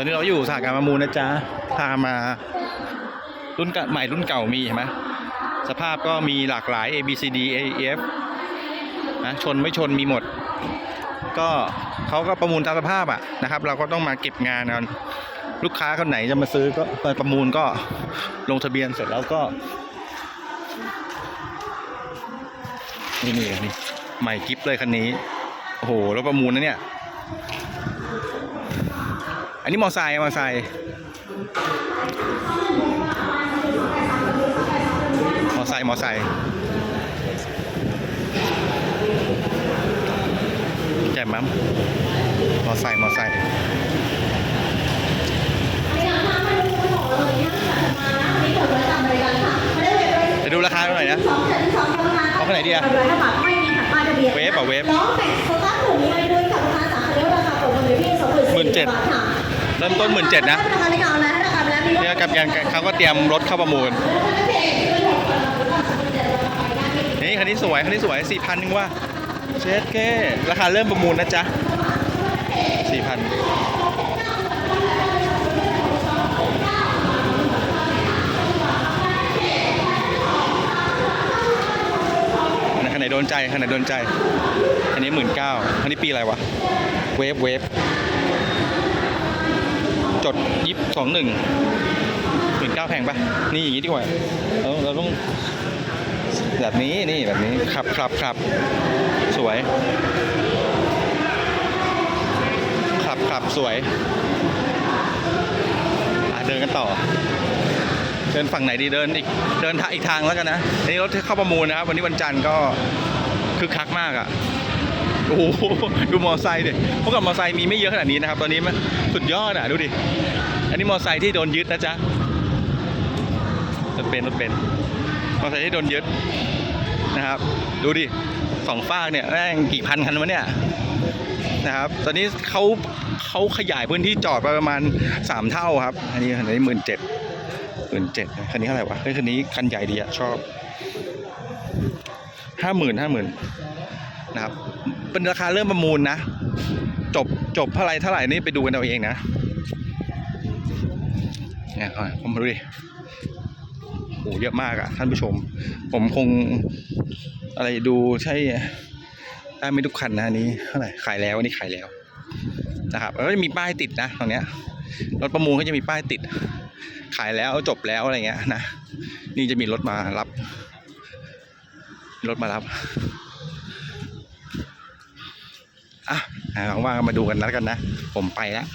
ตอนนี้เราอยู่สถานการประมูลนะจ๊ะพามารุ่นใหม่รุ่นเก่ามีเห็นไหมสภาพก็มีหลากหลาย A B C D A E F นะชนไม่ชนมีหมด ก็เขาก็ประมูลตามสภาพอะนะครับ เราก็ต้องมาเก็บงานกันลูกค้าคนไหนจะมาซื้อก็เปิดประมูลก็ลงทะเบียนเสร็จแล้วก็นี่นี่นี่ใหม่กิฟเลยคันนี้ โอ้โห แล้วประมูลนะเนี่ย อันนี้มอไซค์มอไซค์มอไซค์มอไซค์แจ่มมั้งมอไซค์มอไซค์จะดูราคาหน่อยนะเอาข้างไหนดีอะไม่มีถังป้าทะเบียนเวฟอะเวฟล้อแต่งสตาร์ทหมุนนี้ให้ด้วยค่ะลูกค้าสาขาเดียวราคาตกมาอยู่ที่สองหมื่นหมื่นเจ็ดบาทค่ะ เริ่มต้นหมื่นเจ็ดนะราคาในการเอาแล้วราคาแล้วมีรถเนี่ยกับการเขาก็เตรียมรถเข้าประมูล นี่คันนี้สวยคันนี้สวยสี่พันนึงว่าเช็ดเก้ราคาเริ่มประมูลนะจ๊ะสี่พันคันไหนโดนใจคันไหนโดนใจ อันนี้หมื่นเก้าอันนี้ปีอะไรวะ เวฟเวฟ จดยิบสองหนึ่งหมื่นเก้าแพงปะนี่อย่างนี้ดีกว่าเราเราต้องแบบนี้นี่แบบนี้ขับขับขับสวย ขับขับสวยเดินกันต่อ เดินฝั่งไหนดีเดินอีกเดินทางอีกทางแล้วกันนะอันนี้รถเข้าประมูลนะครับ วันนี้วันจันทร์ก็คึกคักมากอะ โอ้โหดูมอไซค์ดิเพราะกับมอไซค์มีไม่เยอะขนาดนี้นะครับ ตอนนี้มันสุดยอดอะดูดิ อันนี้มอไซค์ที่โดนยึดนะจ๊ะรถเป็นรถเป็นมอไซค์ที่โดนยึดนะครับ ดูดิสองฟากเนี่ยแม่งกี่พันคันวะเนี่ยนะครับ ตอนนี้เขาเขาขยายพื้นที่จอดไปประมาณสามเท่าครับ อันนี้คันนี้หมื่นเจ็ดหมื่นเจ็ดคันนี้เท่าไหร่วะเฮ้ยคันนี้คันใหญ่ดีอะชอบห้าหมื่นห้าหมื่น นะครับ เป็นราคาเริ่มประมูลนะ จบจบเท่าไรเท่าไหร่นี่ไปดูกันเอาเองนะเนี่ยผมมาดูดิโอ้เยอะมากอะท่านผู้ชม ผมคงอะไรดูใช่ได้ไม่ทุกคันนะอันนี้เท่าไหร่ขายแล้วอันนี้ขายแล้วนะครับแล้วก็จะมีป้ายติดนะตรงเนี้ยรถประมูลก็จะมีป้ายติด ขายแล้วจบแล้วอะไรเงี้ยนะนี่จะมีรถมารับ รถมารับ อะว่างๆมาดูกันแล้วกันนะ ผมไปแล้ว